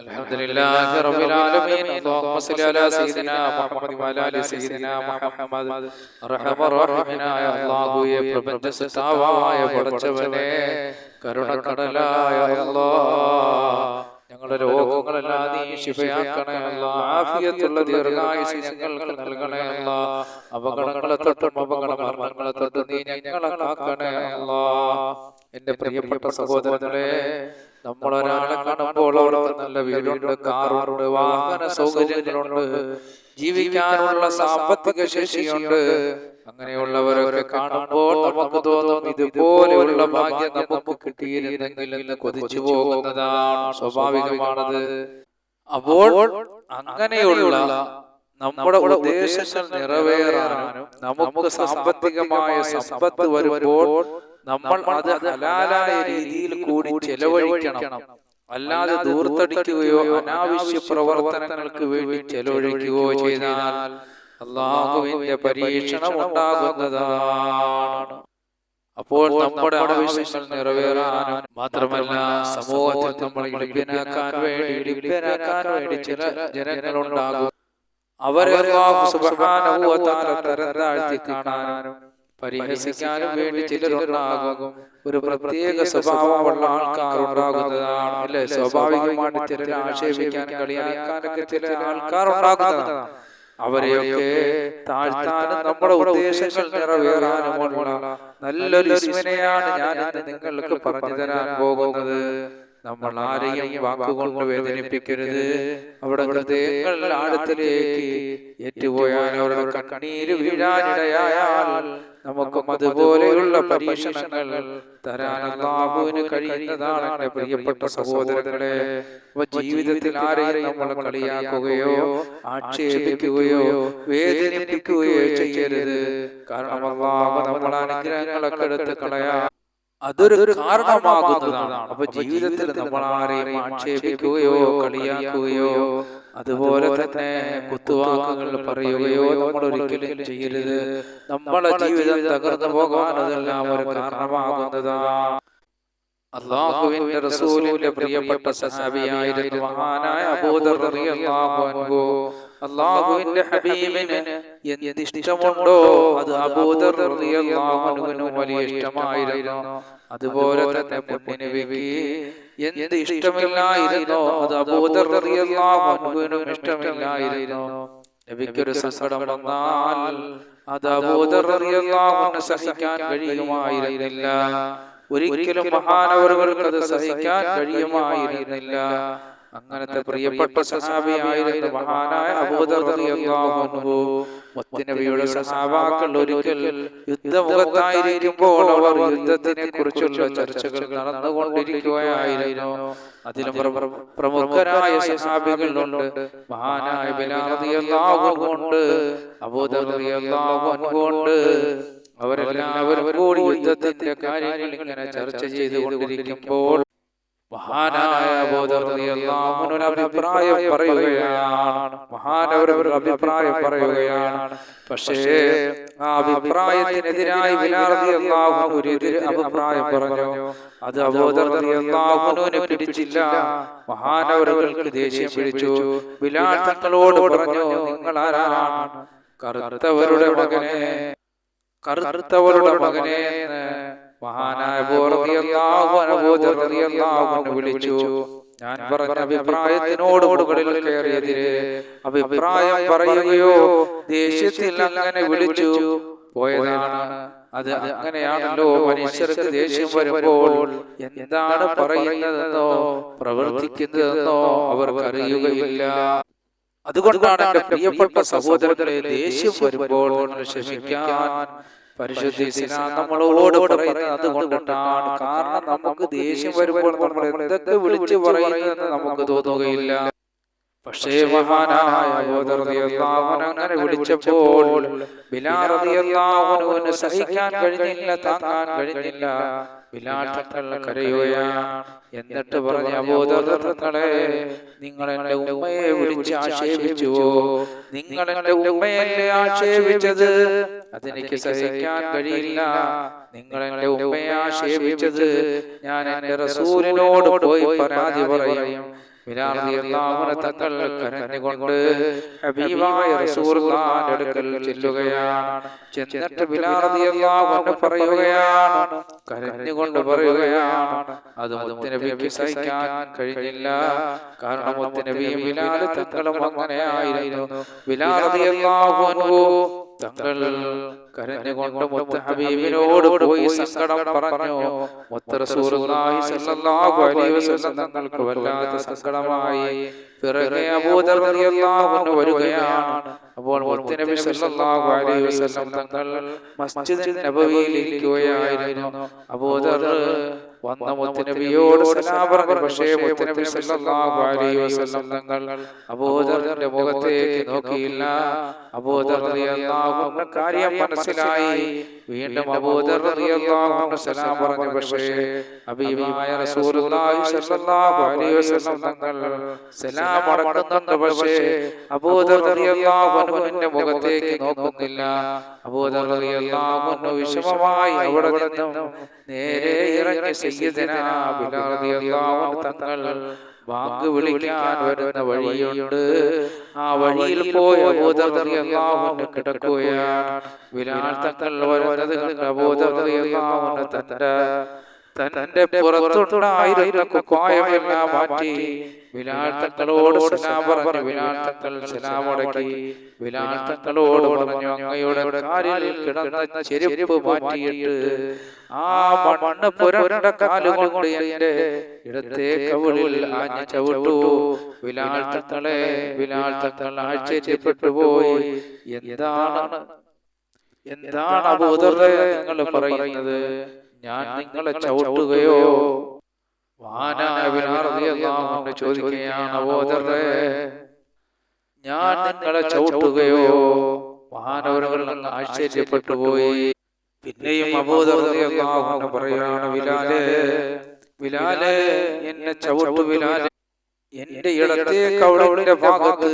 الحمد لله رب العالمين اللهم صل على سيدنا محمد وعلى ال سيدنا محمد റഹ്മ റഹീമിനായ അല്ലാഹുവേ പ്രപഞ്ച സൃഷ്ടാവായ പടച്ചവനെ കരുണക്കടലായ അല്ലാഹ് ഞങ്ങളുടെ രോഗങ്ങളെല്ലാം നീ ശിഫയാക്കണേ അല്ലാ ആഫിയത്തുള്ള ദീർഘായുസ് ഞങ്ങൾക്ക് നൽകണേ അല്ലാ അപകടങ്ങളെ തൊട്ടും അപകട മരണങ്ങളെ തൊട്ടും നീ ഞങ്ങളെ കാക്കണേ അല്ലാ എന്റെ പ്രിയപ്പെട്ട സഹോദരങ്ങളെ നമ്മൾ ഒരാളെ കാണുമ്പോൾ അവർക്ക് നല്ല വീടുണ്ട് കാറുണ്ട് വാഹന സൗകര്യങ്ങളുണ്ട് ജീവിക്കാനുള്ള സാമ്പത്തിക ശേഷിയുണ്ട്. അങ്ങനെയുള്ളവരൊക്കെ കാണുമ്പോൾ നമുക്ക് തോന്നും ഇതുപോലെയുള്ള ഭാഗ്യം നമുക്ക് കിട്ടിയിരുന്നെങ്കിൽ എന്ന് കൊതിച്ചു പോകുന്നതാണ് സ്വാഭാവികമാണത്. അപ്പോൾ അങ്ങനെയുള്ള നമ്മുടെ ഉദ്ദേശങ്ങൾ നിറവേറാനും നമുക്ക് സാമ്പത്തികമായ സമ്പത്ത് വരുമ്പോൾ നമ്മൾ അത് ഹലാലായ രീതിയിൽ കൂടി ചെലവഴിക്കണം. അല്ലാതെ ദൂർത്തടിക്കുകയോ അനാവശ്യ പ്രവർത്തനങ്ങൾക്ക് വേണ്ടി ചെലവഴിക്കുകയോ ചെയ്താൽ അള്ളാഹുവിന്റെ പരീക്ഷണം ഉണ്ടാകുന്നതാണ്. അപ്പോൾ നമ്മുടെ ആവശ്യങ്ങൾ നിറവേറാനും മാത്രമല്ല സമൂഹത്തിൽ നമ്മൾ ലഭ്യനാക്കാൻ വേണ്ടി ലഭ്യനാക്കാൻ വേണ്ടി ചില ജനങ്ങളുണ്ടാകും. അവരെ തരം താഴ്ത്തി കാണാനും പരിഹസിക്കാനും വേണ്ടി ചിലരുണ്ടാകും. ഒരു പ്രത്യേക സ്വഭാവമുള്ള ആൾക്കാർ ഉണ്ടാകുന്നതാണ്. അല്ലെ? സ്വാഭാവികമായിട്ട് ചിലരെ ആക്ഷേപിക്കാൻ കളിയാക്കാനൊക്കെ ചില ആൾക്കാർ ഉണ്ടാകുന്നതാണ്. അവരെയൊക്കെ താഴ്ത്താനും നമ്മുടെ ഉദ്ദേശങ്ങൾ നിറവേറാനുമുള്ള നല്ലൊരു ഇസ്മിനെയാണ് ഞാൻ നിങ്ങൾക്ക് പറഞ്ഞു തരാൻ പോകുന്നത്. നമ്മൾ ആരെയും വാക്കുകൊണ്ട് വേദനിപ്പിക്കരുത്. അവിടെ ഹൃദയങ്ങൾ ആഴത്തിലേക്ക് ഏറ്റുപോയാൽ അവരുടെ കണ്ണീര് വീഴാനിടയായാൽ നമുക്കും അതുപോലെയുള്ള പരീക്ഷണങ്ങൾ തരാൻ അള്ളാഹുവിന് കഴിയുന്നതാണ് എന്റെ പ്രിയപ്പെട്ട സഹോദരങ്ങളെ. ജീവിതത്തിൽ ആരെയും നമ്മൾ കളിയാക്കുകയോ ആക്ഷേപിക്കുകയോ വേദനിപ്പിക്കുകയോ ചെയ്യരുത്. കാരണം അള്ളാഹു നമ്മൾ അനുഗ്രഹങ്ങളൊക്കെ എടുത്ത് കളയാ. അതൊരു കാരണമാകുന്നതാണ്. അപ്പൊ ജീവിതത്തിൽ നമ്മൾ ആരെയും ആക്ഷേപിക്കുകയോ കളിയാക്കുകയോ അതുപോലെ തന്നെ കുത്തുവാക്കുകൾ പറയുകയോ നമ്മൾ ഒരിക്കലും ചെയ്യരുത്. നമ്മളെ ജീവിതം തകർന്നു പോകാൻ അതെല്ലാം ഒരു കാരണമാകുന്നതാണ്. അള്ളാഹുവിന്റെ റസൂലിന്റെ പ്രിയപ്പെട്ട സഹാബിയായിരുന്നു മഹാനായ അബൂദർ റളിയല്ലാഹു അൻഹു. അള്ളാഹുവിന്റെ ഹബീബിന് എന്ത് ഇഷ്ടമുണ്ടോ അത് അബൂദർ റളിയല്ലാഹു അൻഹുവിന് വലിയ ഇഷ്ടമായിരുന്നു. അതുപോലെ തന്നെ പൊന്നിനബിക്ക് എന്ത് ഇഷ്ടമില്ലായിരുന്നോ അത് അബൂദർ റളിയല്ലാഹു അൻഹുവിനും ഇഷ്ടമില്ലായിരുന്നു. നബിക്കൊരു സങ്കടം വന്നാൽ അത് അബൂദർ സഹിക്കാൻ കഴിയുമായിരുന്നില്ല. ഒരിക്കലും മഹാനവറുകൾക്ക് അത് സഹിക്കാൻ കഴിയുമായിരുന്നില്ല. അങ്ങനത്തെ പ്രിയപ്പെട്ട സഹാബിയായിരുന്നു മഹാനായ അബൂദർഹു മുത്തനബിയുടെ സഹാബാക്കൾ ഒരിക്കൽ യുദ്ധമുഖത്തായിരിക്കുമ്പോൾ അവർ യുദ്ധത്തിനെ കുറിച്ചുള്ള ചർച്ചകൾ നടന്നുകൊണ്ടിരിക്കുകയായിരുന്നു. അതിൽ പ്രമുഖരായ സഹാബികളുണ്ട്. മഹാനായ ബിലാറിയാഹുണ്ട് അവരെല്ലാം അവരെല്ലാവരും കൂടി യുദ്ധത്തിന്റെ കാര്യങ്ങൾ ഇങ്ങനെ ചർച്ച ചെയ്തുകൊണ്ടിരിക്കുമ്പോൾ മഹാനായ ബോധർദിയല്ലാഹുവിനൊരു അഭിപ്രായം പറയുകയാണ്. മഹാനവർ അഭിപ്രായം പറയുകയാണ്. പക്ഷേ ആ അഭിപ്രായത്തിനെതിരായി ബിലാർദിയല്ലാഹു ഒരു എതിര് അഭിപ്രായം പറഞ്ഞു? അത് അബോധർദിയല്ലാഹുവിനെ പിടിച്ചില്ല. മഹാനവറുകൾക്ക് ദേഷ്യം പിടിച്ചു. ബിലാൽ തങ്ങളോട് പറഞ്ഞു നിങ്ങൾ ആരാണ്? കറുത്തവരുടെ മകനെ കറുത്തവരുടെ മകനെ മഹാനായ വിളിച്ചു. ഞാൻ പറഞ്ഞ അഭിപ്രായത്തിനോട് മുകളിൽ കയറിയതിന് അഭിപ്രായം പറയുകയോ ദേഷ്യത്തിൽ അങ്ങനെ വിളിച്ചു. പോയതാണ്. അത് അങ്ങനെയാണല്ലോ മനുഷ്യർക്ക് ദേഷ്യം വരുമ്പോൾ എന്താണ് പറയുന്നതെന്നോ പ്രവർത്തിക്കുന്നതെന്നോ അവർക്ക് അറിയുകയില്ല അതുകൊണ്ടാണ് എന്റെ പ്രിയപ്പെട്ട സഹോദരങ്ങളെ ദേഷ്യം വരുമ്പോൾ ക്ഷമിക്കാൻ പരിശുദ്ധ നമ്മളോട് പറയുന്നത് അതുകൊണ്ടിട്ടാണ് കാരണം നമുക്ക് ദേഷ്യം വരുമ്പോൾ നമ്മൾ എന്തൊക്കെ വിളിച്ചു പറയുന്നതെന്ന് നമുക്ക് തോന്നുകയില്ല. പക്ഷേ മഹാനായ അങ്ങനെ വിളിച്ചപ്പോൾ സഹിക്കാൻ കഴിഞ്ഞില്ല താങ്ങാൻ കഴിഞ്ഞില്ല. ബിലാൽ തങ്ങൾ കരയുകയാണ് എന്നിട്ട് പറഞ്ഞ അബോധങ്ങളെ നിങ്ങൾ എന്റെ ഉമ്മയെ വിളിച്ച് ആക്ഷേപിച്ചുവോ? നിങ്ങൾ എന്റെ ഉമ്മയല്ലേ ആക്ഷേപിച്ചത്? അതെനിക്ക് സഹിക്കാൻ കഴിയില്ല. നിങ്ങൾ എന്റെ ഉമ്മയെ ആക്ഷേപിച്ചത്? ഞാൻ എന്റെ റസൂലിനോട് പോയി പരാതി പറയും. തങ്ങൾ ഹബീബായ അടുക്കൽ അത് കഴിഞ്ഞില്ല. കാരണം മുത്തനബിയും ബിലാൽ തങ്ങളും അങ്ങനെയായിരുന്നു. തങ്ങൾ കരഞ്ഞുകൊണ്ട് മുത്ത ഹബീബിനോട് പോയി സങ്കടം പറഞ്ഞു. മുത്ത റസൂലുള്ളാഹി സ്വല്ലല്ലാഹു അലൈഹി വസല്ലം തങ്ങൾക്ക് വല്ലാത്ത സങ്കടമായി. പിറകെ അബൂദർ റളിയല്ലാഹു അൻഹു വരികയാണ്. അപ്പോൾ മുത്ത നബി സല്ലല്ലാഹു അലൈഹി വസല്ലം തങ്ങൾ മസ്ജിദ് നബവിയിൽ ഇരിക്കുകയായിരുന്നു. അബൂദർ വന്ന മുത്തനബിയോട് സലാം പറഞ്ഞു. പക്ഷേ മുത്തനബി സല്ലല്ലാഹു അലൈഹി വസല്ലം തങ്ങൾ അബൂദറിന്റെ മുഖത്തേക്ക് നോക്കിയില്ല. അബൂദർ റളിയല്ലാഹു അൻഹു കാര്യം മനസ്സിലായി. വീണ്ടും സലാം പറഞ്ഞു പക്ഷേ വസല്ലം തങ്ങൾ സലാം അടക്കുന്നുണ്ട്. പക്ഷേ അബൂദർ റളിയല്ലാഹു അൻഹുവിന്റെ മുഖത്തേക്ക് നോക്കുന്നില്ല. അബൂദർ റളിയല്ലാഹു അൻഹു വിഷമമായി അവിടെ നിന്നും നേരെ ഇറങ്ങി സയ്യിദന ബിലാൽ തങ്ങൾ ബാങ്ക് വിളിക്കാൻ വരുന്ന വഴിയുണ്ട്. ആ വഴിയിൽ പോയ റളിയല്ലാഹു അൻഹു കിടക്കുകയാണ്. ബിലാൽ തങ്ങൾ വരുന്നത് കണ്ട റളിയല്ലാഹു അൻഹു തന്റെ തന്റെ പുറത്തുണ്ടായിരുന്ന പറഞ്ഞു മാറ്റിയിട്ട് ആ ചവിട്ടു. ബിലാൽ ആശ്ചര്യപ്പെട്ടു പോയി എന്താണ് എന്താണ് അബൂദറെ പറയുന്നത്? ഞാൻ നിങ്ങളെ ചവിട്ടുകയോ വാനാവിനാർന്ന് ചോദിക്കുകയാണ് അബോധറെ ഞാൻ നിങ്ങളെ ചവിട്ടുകയോ മഹാനവരകൾ ആശ്ചര്യപ്പെട്ടു പോയി പിന്നെയും അബോധർന്ന് പറയാണ് വിലാലെ വിലാലെ എന്നെ ചവിട്ടു വിലാലെ. എന്റെ ഇടത്തെ കവളിന്റെ ഭാഗത്ത്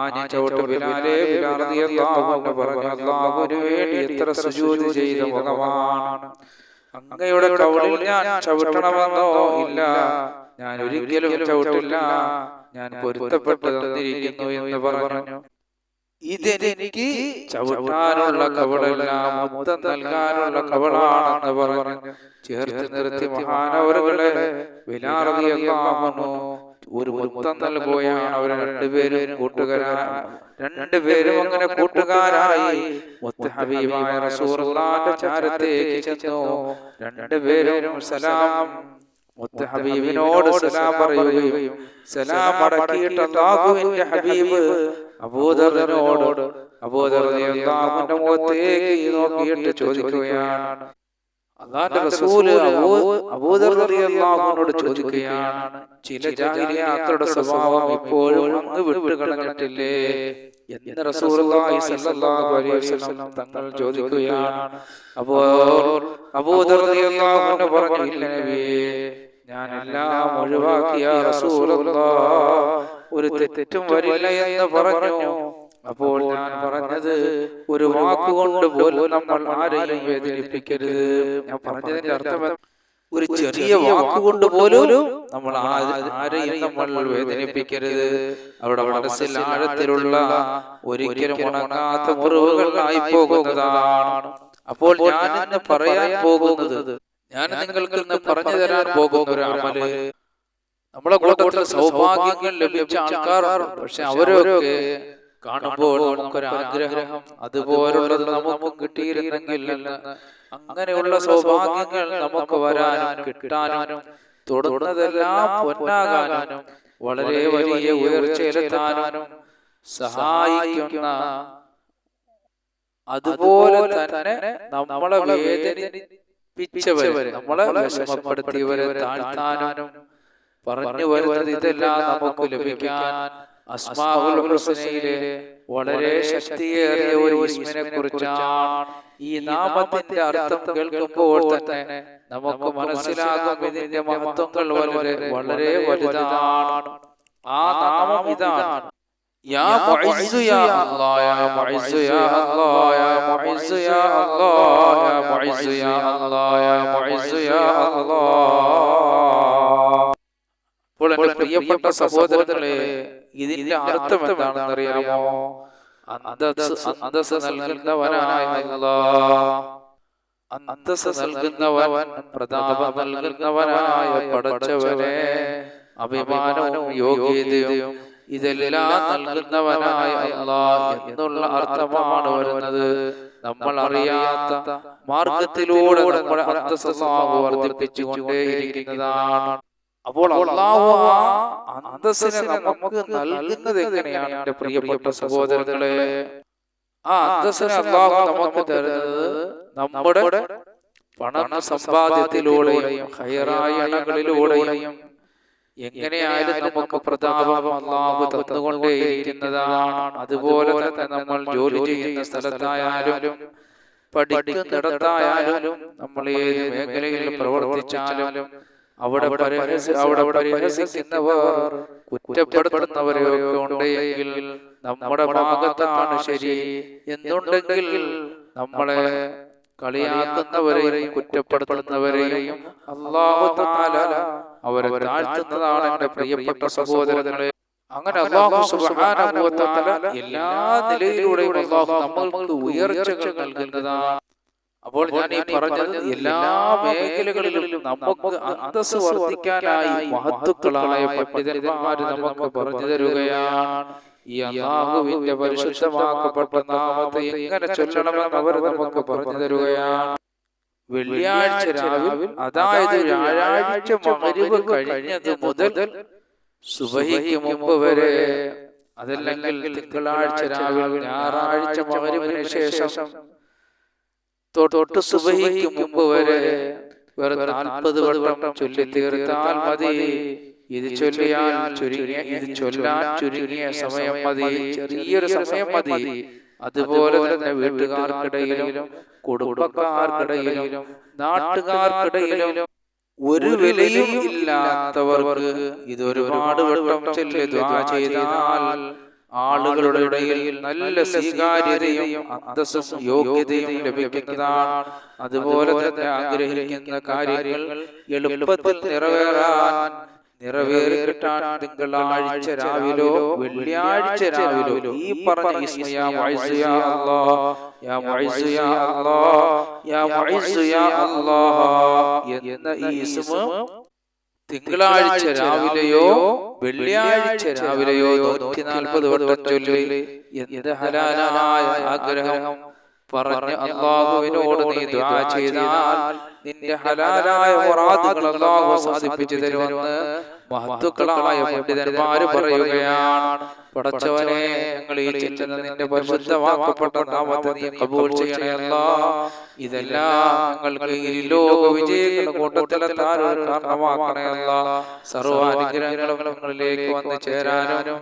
ആന ചവിട്ടു വിലാലെ വിലാറിയാഹു പറഞ്ഞു അള്ളാഹുവിന് വേണ്ടി എത്ര സുജൂതി ചെയ്ത മുഖമാണ് അങ്ങയുടെ കവളിൽ ഞാൻ ചവിട്ടണമെന്നോ ഇല്ല. ഞാൻ ഒരിക്കലും ചവിട്ടില്ല. ഞാൻ പൊരുത്തപ്പെട്ട് തന്നിരിക്കുന്നു എന്ന് പറഞ്ഞു. ഇതെനിക്ക് ചവിട്ടാനുള്ള കവളല്ല മൊത്തം നൽകാനുള്ള കവളാണെന്ന് പറഞ്ഞു. ചേർത്ത് നിർത്തി മഹാനവറുകളെ വിലാറിയാമനോ ഒരു മുത്തം നൽകുകയാണ് അവർ രണ്ടുപേരും കൂട്ടുകാരായി. രണ്ടുപേരും അങ്ങനെ കൂട്ടുകാരായി. ഹബീബായ റസൂലുള്ളാഹിന്റെ ചാരത്തേക്ക് ചെന്നു. രണ്ടുപേരും സലാം. മുത്ത ഹബീബിനോട് സലാം പറയുകയും സലാം അടക്കിയിട്ട് അല്ലാഹുവിന്റെ ഹബീബ് അബൂദറിനോട് അബൂദർ മുഖത്തേക്ക് നോക്കിയിട്ട് ചോദിക്കുകയാണ്. അള്ളാന്റെ റസൂൽ അബൂദർ ചോദിക്കുകയാണ് ചില ജാഹിലിയാക്കളുടെ സ്വഭാവം ഇപ്പോഴും അങ്ങ് വിട്ടു കളഞ്ഞിട്ടില്ലേ? എന്ന് റസൂലുള്ളാഹി സ്വല്ലല്ലാഹു അലൈഹി വസല്ലം തങ്ങൾ ചോദിക്കുകയാണ് അപ്പോൾ അബൂദർ റളിയല്ലാഹു പറഞ്ഞു ഇല്ല നബിയേ ഞാൻ എല്ലാം ഒഴിവാക്കിയ റസൂലുള്ള ഒരു തെറ്റും വരില്ല എന്ന് പറഞ്ഞു. അപ്പോൾ ഞാൻ പറഞ്ഞത് ഒരു വാക്കുകൊണ്ട് പോലും നമ്മൾ ആരെയും വേദനിപ്പിക്കരുത്. ഞാൻ പറഞ്ഞതിന്റെ അർത്ഥം ഒരു ചെറിയ വാക്കുകൊണ്ട് പോലും നമ്മൾ ആരെയും നമ്മൾ വേദനിപ്പിക്കരുത്. അവിടെ മനസ്സിൽ ആഴത്തിലുള്ള ഒരിക്കലും ഉണങ്ങാത്ത മുറിവുകളായി പോകുന്നതാണ്. അപ്പോൾ ഞാൻ ഇന്ന് പറയാൻ പോകുന്നത് ഞാൻ നിങ്ങൾക്ക് ഇന്ന് പറഞ്ഞു തരാൻ പോകുന്ന ഒരു അമൽ. നമ്മളെ കൂട്ടത്തിൽ സൗഭാഗ്യങ്ങൾ ലഭിച്ച ആൾക്കാർ പക്ഷെ അവരൊക്കെ കാണുമ്പോൾ നമുക്കൊരാഗ്രഹം അതുപോലുള്ളത് നമുക്ക് കിട്ടിയിരുന്നെങ്കിൽ അങ്ങനെയുള്ള സൗഭാഗ്യങ്ങൾ നമുക്ക് വരാനും കിട്ടാനും തുടർന്നതെല്ലാം പൊന്നാകാനും വളരെ വലിയ ഉയർച്ചയിലെത്താനും സഹായിക്കുന്ന അതുപോലെ തന്നെ നമ്മളെ വേദനിപ്പിച്ചവരെ നമ്മളെ വിഷമപ്പെടുത്തിയവരെ താഴ്ത്താനും പറഞ്ഞു വരുന്നത് ഇതെല്ലാം നമുക്ക് ലഭിക്കാൻ വളരെ ശക്തിയേറിയ ഒരു ഇസ്മിനെ കുറിച്ചാണ് ഈ നാമത്തിന്റെ അർത്ഥം കേൾക്കുമ്പോൾ തന്നെ നമുക്ക് മനസ്സിലാകും ഇതിന്റെ മഹത്വങ്ങൾ വളരെ വളരെ വലുതാണ്. ആ നാമം ഇതാണ്. യാ മുഇസ്സു യാ യാ യാ യാ യാ യാ യാ പ്രിയപ്പെട്ട സഹോദരങ്ങളെ ഇതിന്റെ അർത്ഥം എന്താണെന്ന് അറിയാമോ അന്തസ് നൽകുന്നവനായ അന്തസ് നൽകുന്നവൻ പ്രതാപം നൽകുന്നവനായ പടച്ചവനെ. അഭിമാനവും യോഗ്യതയും ഇതെല്ലാം നൽകുന്നവനായ എന്നുള്ള അർത്ഥമാണ് വരുന്നത്. നമ്മൾ അറിയാത്ത മാർഗത്തിലൂടെ നമ്മുടെ അന്തസ്സാവ് വർദ്ധിപ്പിച്ചുകൊണ്ടേയിരിക്കുന്നതാണ്. അപ്പോൾ അള്ളാഹു ആ അന്തസ്സിനെ നമുക്ക് നൽകുന്നത് എങ്ങനെയാണ് എന്റെ പ്രിയപ്പെട്ട സഹോദരങ്ങളെ? ആ അന്തസ്സിനെ അള്ളാഹു നമുക്ക് തരുന്നത് നമ്മുടെ പണ സമ്പാദ്യത്തിലൂടെയും ഹൈറായ ഇണകളിലൂടെയും എങ്ങനെയായാലും നമുക്ക് പ്രതാപം അള്ളാഹു തന്നുകൊണ്ടേയിരിക്കുന്നതാണ്. അതുപോലെ തന്നെ നമ്മൾ ജോലി ചെയ്യുന്ന സ്ഥലത്തായാലും പഠിക്കുന്നിടത്തായാലും നമ്മൾ ഏത് മേഖലയിൽ പ്രവർത്തിച്ചാലും അവിടെ അവിടെ പരിഹസിക്കുന്നവർ കുറ്റപ്പെടുത്തുന്നവരെയൊക്കെ ഉണ്ടെങ്കിൽ നമ്മുടെ ഭാഗത്താണ് ശരി. എന്നുണ്ടെങ്കിൽ നമ്മളെ കളിയാക്കുന്നവരെയും കുറ്റപ്പെടുത്തുന്നവരെയും അള്ളാഹു അവരെ താഴ്ത്തുന്നതാണ് എന്റെ പ്രിയപ്പെട്ട സഹോദരങ്ങളെ. അങ്ങനെ എല്ലാ നിലയിലൂടെയും നമ്മൾക്ക് ഉയർച്ചകൾ നൽകുന്നതാണ്. അപ്പോൾ ഞാൻ ഈ പറഞ്ഞത് എല്ലാ മേഖലകളിലും നമുക്ക് അന്തസ് വർദ്ധിക്കാനായി മഹത്തുക്കളായ പണ്ഡിതന്മാര് നമുക്ക് പറഞ്ഞു തരുകയാണ്. ഈ അള്ളാഹുവിന്റെ പരിശുദ്ധമാക്കപ്പെട്ട നാമത്തെ എങ്ങനെ ചൊല്ലണമെന്ന് അവർ നമുക്ക് പറഞ്ഞു തരുകയാണ്. വെള്ളിയാഴ്ച രാവിലെ അതായത് വ്യാഴാഴ്ച മകരിവ് കഴിഞ്ഞത് മുതൽ സുബഹിക്ക് മുമ്പ് വരെ അതല്ലെങ്കിൽ തിങ്കളാഴ്ച രാവിലെ ഞായറാഴ്ച മകരുവിന് ശേഷം തൊട്ട് സുബഹിക്ക് മുമ്പ് വരെ വെറും നാൽപ്പത് വട്ടം ചൊല്ലി തീർത്താൽ മതി. ഇത് ചൊല്ലിയാൽ ചുരുങ്ങിയ ഇത് ചൊല്ലാൻ ചുരുങ്ങിയ സമയം മതി. ചെറിയൊരു സമയം മതി. അതുപോലെ തന്നെ വീട്ടുകാർക്കിടയിലും കുടുംബക്കാർക്കിടയിലും നാട്ടുകാർക്കിടയിലും ഒരു വിലയും ഇല്ലാത്തവർക്ക് ഇത് ഒരുപാട് വട്ടം ചൊല്ലി ചെയ്താൽ ആളുകളുടെ ഇടയിൽ നല്ല സ്വീകാര്യതയും അന്തസ്സും യോഗ്യതയും ലഭിക്കുന്നതാണ്. അതുപോലെ തന്നെ ആഗ്രഹിക്കുന്ന കാര്യങ്ങൾ എളുപ്പത്തിൽ നിറവേറാൻ നിറവേറി കിട്ടാൻ തിങ്കളാഴ്ച രാവിലോ വെള്ളിയാഴ്ച രാവിലോ. ഈ പറഞ്ഞ യാ യാ അല്ലാഹ് യാ മുഇസ്സു യാ അല്ലാഹ് യാ മുഇസ്സു അല്ലാഹ് എന്ന ഈ ഇസ്മ തിങ്കളാഴ്ച രാവിലെയോ വെള്ളിയാഴ്ച രാവിലെയോ നൂറ്റി നാൽപ്പത് വട്ടം ചൊല്ലി എന്ത് ഹലാലായ ആഗ്രഹം പറഞ്ഞ് അള്ളാഹുവിനോട് നീ ദ്വാ ചെയ്താൽ നിന്റെ ഹലാലായ മുറാദുകൾ അള്ളാഹു സാധിപ്പിച്ചു തരുമെന്ന് മഹത്തുക്കളായ പണ്ഡിതന്മാര് പറയുകയാണ്. പടച്ചവനെ ഞങ്ങൾ ഈ ചെല്ലുന്ന നിന്റെ പരിശുദ്ധമാക്കപ്പെട്ട നാമത്തെ നീ കബൂൾ ചെയ്യണമല്ല ഇതെല്ലാം ഞങ്ങൾക്ക് ഈ ലോക വിജയങ്ങളുടെ കൂട്ടത്തിലെത്താൻ ഒരു കാരണമാക്കണമല്ല സർവാനുഗ്രഹങ്ങളും ഞങ്ങളിലേക്ക് വന്നു ചേരാനും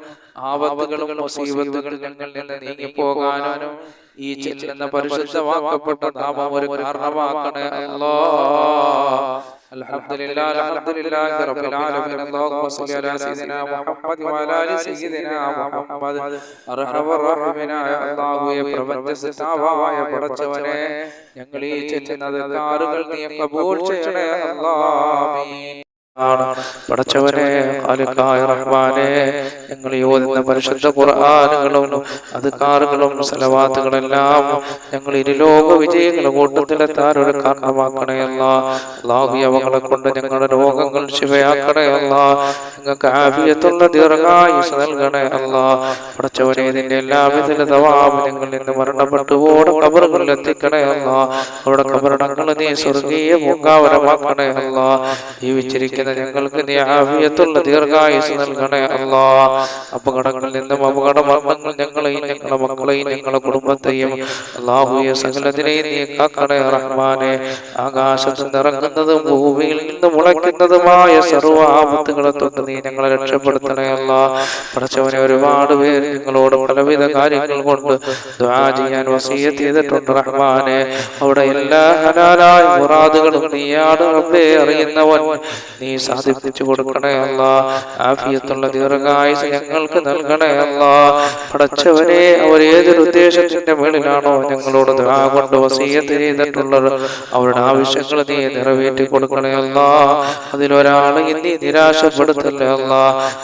ആപത്തുകളും മുസീബത്തുകളും ഞങ്ങളിൽ നിന്ന് നീങ്ങിപ്പോകാനും ഈ ചെല്ലുന്ന പരിശുദ്ധമാക്കപ്പെട്ട നാമം ഒരു കാരണമാക്കണേ അല്ലോ الحمد لله الحمد لله رب العالمين اللهم صل على سيدنا محمد وعلى ال سيدنا محمد അർഹമ റഹീമനായ അല്ലാഹുവേ പ്രപഞ്ച സൃഷ്ടാവായ പടച്ചവനെ ഞങ്ങൾ ഈ ചെല്ലുന്നത് കാറുകൾ നീ കബൂൽ ചെയ്യണേ അല്ലാഹ് ആണ് പടച്ചവനെ ഖാലിഖായ റഹ്മാനെ ഞങ്ങൾ ഓതുന്ന പരിശുദ്ധ അത് കാറുകളും സലവാത്തുകളെല്ലാം ഞങ്ങൾ ഇരുലോക വിജയങ്ങളുടെ കൂട്ടത്തിലെത്താൻ ഒരു കാരണമാക്കണയല്ല ലാഹി അവകളെ കൊണ്ട് ഞങ്ങളുടെ രോഗങ്ങൾ ശിവയാക്കണയല്ല ഞങ്ങൾക്ക് ആഫിയത്തുള്ള ദീർഘായുസ് നൽകണേ പടച്ചവരെ ഇതിന്റെ എല്ലാവിധ തവാബ് ഞങ്ങൾ ഇന്ന് മരണപ്പെട്ടു ഓടെ കബറുകളിൽ എത്തിക്കണേ അല്ല. അവിടെ കബറടങ്ങൾ നീ സ്വർഗീയ പൂങ്കാവരമാക്കണേ ജീവിച്ചിരിക്കുന്ന ഞങ്ങൾക്ക് നീ ആഫിയത്തുള്ള ദീർഘായുസ് നൽകണേ അല്ലാ. അപകടങ്ങളിൽ നിന്നും അപകട മരണങ്ങൾ ഞങ്ങളെയും ഞങ്ങളുടെ മക്കളെയും ഞങ്ങളുടെ കുടുംബത്തെയും അള്ളാഹുയെ സകലത്തിനെയും കാക്കണേ ആകാശത്ത് നിറങ്ങുന്നതും ഭൂമിയിൽ നിന്ന് മുളയ്ക്കുന്നതുമായ സർവ ആപത്തുകളെ തൊട്ട് നീ ഞങ്ങളെ രക്ഷപ്പെടുത്തണേ അല്ല. പഠിച്ചവനെ ഒരുപാട് പേര് ഞങ്ങളോട് പലവിധ കാര്യങ്ങൾ കൊണ്ട് ചെയ്യാൻ വസീയത്ത് ചെയ്തിട്ടുണ്ട് റഹ്മാനെ. അവിടെ എല്ലാ ഹലാലായ മുറാദുകളും നീയാണ് റബ്ബേ അറിയുന്നവൻ. നീ സാധിപ്പിച്ചു കൊടുക്കണേ അല്ല. ആഫിയത്തുള്ള ദീർഘായുസ് ഞങ്ങൾക്ക് നൽകണേ അല്ല. പടച്ചവനെ അവർ ഏതൊരു ഉദ്ദേശത്തിന്റെ മേളിലാണോ ഞങ്ങളോട് ദുആ കൊണ്ട് വസീയത്ത് ചെയ്തിട്ടുള്ളത് അവരുടെ ആവശ്യങ്ങൾ നീ നിറവേറ്റി കൊടുക്കണേ അല്ല. അതിലൊരാളെ നീ നിരാശപ്പെടുത്തല്ലേ അല്ല.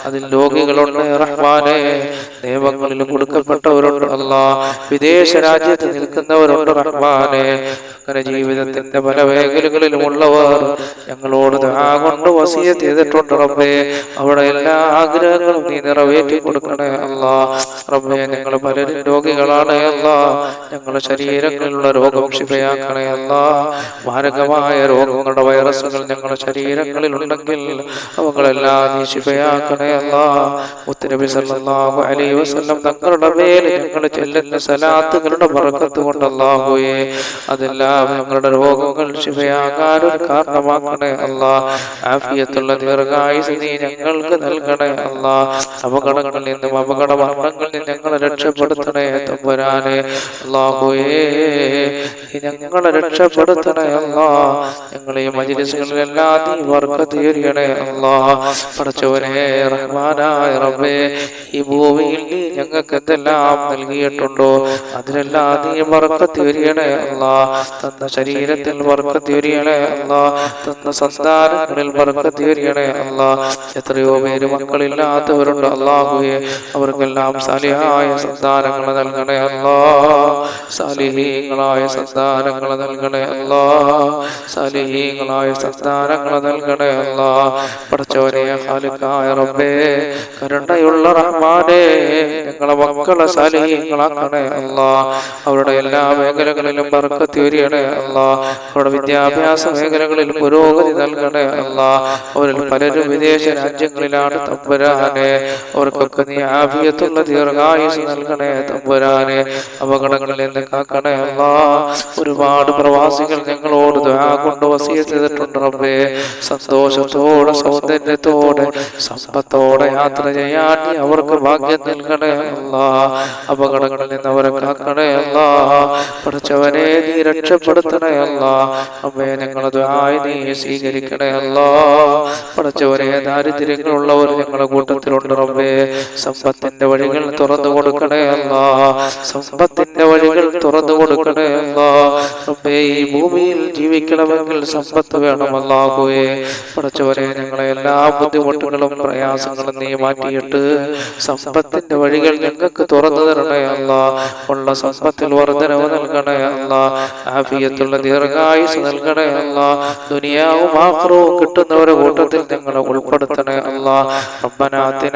അതിൽ രോഗികളുണ്ട് റഹ്മാനെ. നിയമങ്ങളിൽ കൊടുക്കപ്പെട്ടവരുണ്ട് അല്ല. വിദേശ രാജ്യത്ത് നിൽക്കുന്നവരുണ്ട് റഹ്മാനെ. അങ്ങനെ ജീവിതത്തിന്റെ പല മേഖലകളിലും ഉള്ളവർ ഞങ്ങളോട് ദുആ കൊണ്ട് വസീയത്ത് ചെയ്തിട്ടുണ്ട് റബ്ബേ. അവിടെ എല്ലാ ആഗ്രഹങ്ങളും നീ നിറവേറ്റി കൊടുക്കണേ അല്ല. റബ്ബേ ഞങ്ങൾ പലരും രോഗികളാണ് അല്ല. ഞങ്ങളുടെ ശരീരങ്ങളിലുള്ള രോഗം ക്ഷിപയാക്കണേ അല്ല. മാരകമായ രോഗങ്ങളുടെ വൈറസുകൾ ഞങ്ങളുടെ ശരീരങ്ങളിൽ ഉണ്ടെങ്കിൽ അവകളെല്ലാം നീ ശിഫയാക്കണേ അല്ല. മുത്തനബി സല്ലല്ലാഹു അലൈഹി വസല്ലം തങ്ങളുടെ മേൽ ഞങ്ങൾ ചെല്ലുന്ന സലാത്തുകളുടെ ബർക്കത്ത് കൊണ്ട് അല്ലാഹുവേ അതെല്ലാം ഞങ്ങളുടെ രോഗങ്ങൾ ശിഫയാകാൻ ഒരു കാരണമാക്കണേ അല്ല. ആഫിയത്തുള്ള ദീർഘായുസ് നീ ഞങ്ങൾക്ക് നൽകണേ അല്ല. അപകടങ്ങളിൽ നിന്നും അപകട മരണങ്ങളിൽ നിന്നും ഞങ്ങളെ രക്ഷപ്പെടുത്തണേ തമ്പുരാനെ. അല്ലാഹുവേ ഞങ്ങളെ രക്ഷപ്പെടുത്തണേ അല്ല. ഞങ്ങളെ ഈ മജിലിസുകളിലെല്ലാം നീ വർക്കത്ത് തീരണേ അല്ലാ. പഠിച്ചവനെ റഹ്മാനായ റബ്ബേ ഈ ഭൂമിയിൽ നീ ഞങ്ങൾക്ക് എന്തെല്ലാം നൽകിയിട്ടുണ്ടോ? അതിനെല്ലാം നീ വർക്കത്ത് തീരണേ അല്ലാ. തന്ന ശരീരത്തിൽ വർക്കത്ത് തീരണേ അല്ലാ. തന്ന സന്താനങ്ങളിൽ വർക്കത്ത് തീരണേ അല്ലാ. എത്രയോ പേര് മക്കളില്ലാത്തവരുണ്ട്. അല്ലാഹുവേ അവർക്കെല്ലാം സാലിഹായ സന്താനങ്ങൾ നൽകണേ അല്ലാ. സാലിഹീങ്ങളായ സന്താനങ്ങൾ നൽകണേ അല്ലാ. സാലിഹീങ്ങളായ സന്താനങ്ങൾ നൽകണേ അല്ലാ. പടച്ചവനെ ഖാലിഖായ റബ്ബേ കരുണയുള്ള റഹ്മാനെ ഞങ്ങളെ മക്കളെ സാലിഹീങ്ങളാക്കണേ അല്ലാ. അവരുടെ എല്ലാ മേഖലകളിലും ബർക്കത്ത് വരികണേ അല്ലാ. അവരുടെ വിദ്യാഭ്യാസ മേഖലകളിൽ പുരോഗതി നൽകണേ അല്ലാ. അവരിൽ പലരും വിദേശ രാജ്യങ്ങളിലാണ് തമ്പുരാനെ. അവർക്കൊക്കെ നീ ആഫിയത്തുള്ള ദീർഘായുസ് നൽകണേ തമ്പുരാനെ. അപകടങ്ങളിൽ നിന്ന് കാക്കണേ അല്ലാ. ഒരുപാട് പ്രവാസികൾ ഞങ്ങളോട് കൊണ്ട് വസീയത്ത് ചെയ്തിട്ടുണ്ട് റബ്ബേ. സന്തോഷത്തോടെ സൗന്ദര്യത്തോടെ സമ്പത്തോടെ യാത്ര ചെയ്യാൻ അവർക്ക് ഭാഗ്യം നൽകണേ അല്ലാ. അപകടങ്ങളിൽ നിന്ന് അവരെ കാക്കണേ അല്ലാ. പഠിച്ചവനെ നീ രക്ഷപ്പെടുത്തണേ അല്ലാ. അമ്മയെ ഞങ്ങളത് ആയി നീ സ്വീകരിക്കണേ അല്ലാ. പഠിച്ചവരെ ദാരിദ്ര്യങ്ങളുള്ളവർ ഞങ്ങളുടെ കൂട്ടത്തിലുണ്ട് റബ്ബേ സമ്പത്തിന്റെ വഴികൾ തുറന്നു കൊടുക്കണേ അല്ല. സമ്പത്തിന്റെ വഴികൾ തുറന്നു കൊടുക്കണേ അല്ല. റബ്ബേ ഈ ഭൂമിയിൽ ജീവിക്കണമെങ്കിൽ സമ്പത്ത് വേണമല്ലാകുവേ പഠിച്ചവരെ ഞങ്ങളെ എല്ലാ ബുദ്ധിമുട്ടുകളും പ്രയാസങ്ങളും നീ മാറ്റിയിട്ട് സമ്പത്തിന്റെ വഴികൾ ഞങ്ങൾക്ക് തുറന്നു തരണേ അല്ല. ഉള്ള സമ്പത്തിൽ വർധനവ് നൽകണേ അല്ല. ആഫിയത്തുള്ള ദീർഘായുസ് നൽകണേ അല്ല. ദുനിയാവും ആഹ്റവും കിട്ടുന്നവരെ കൂട്ടത്തിൽ ഞങ്ങളെ ഉൾപ്പെടുത്തണേ അല്ല. റബ്ബനാത്തിന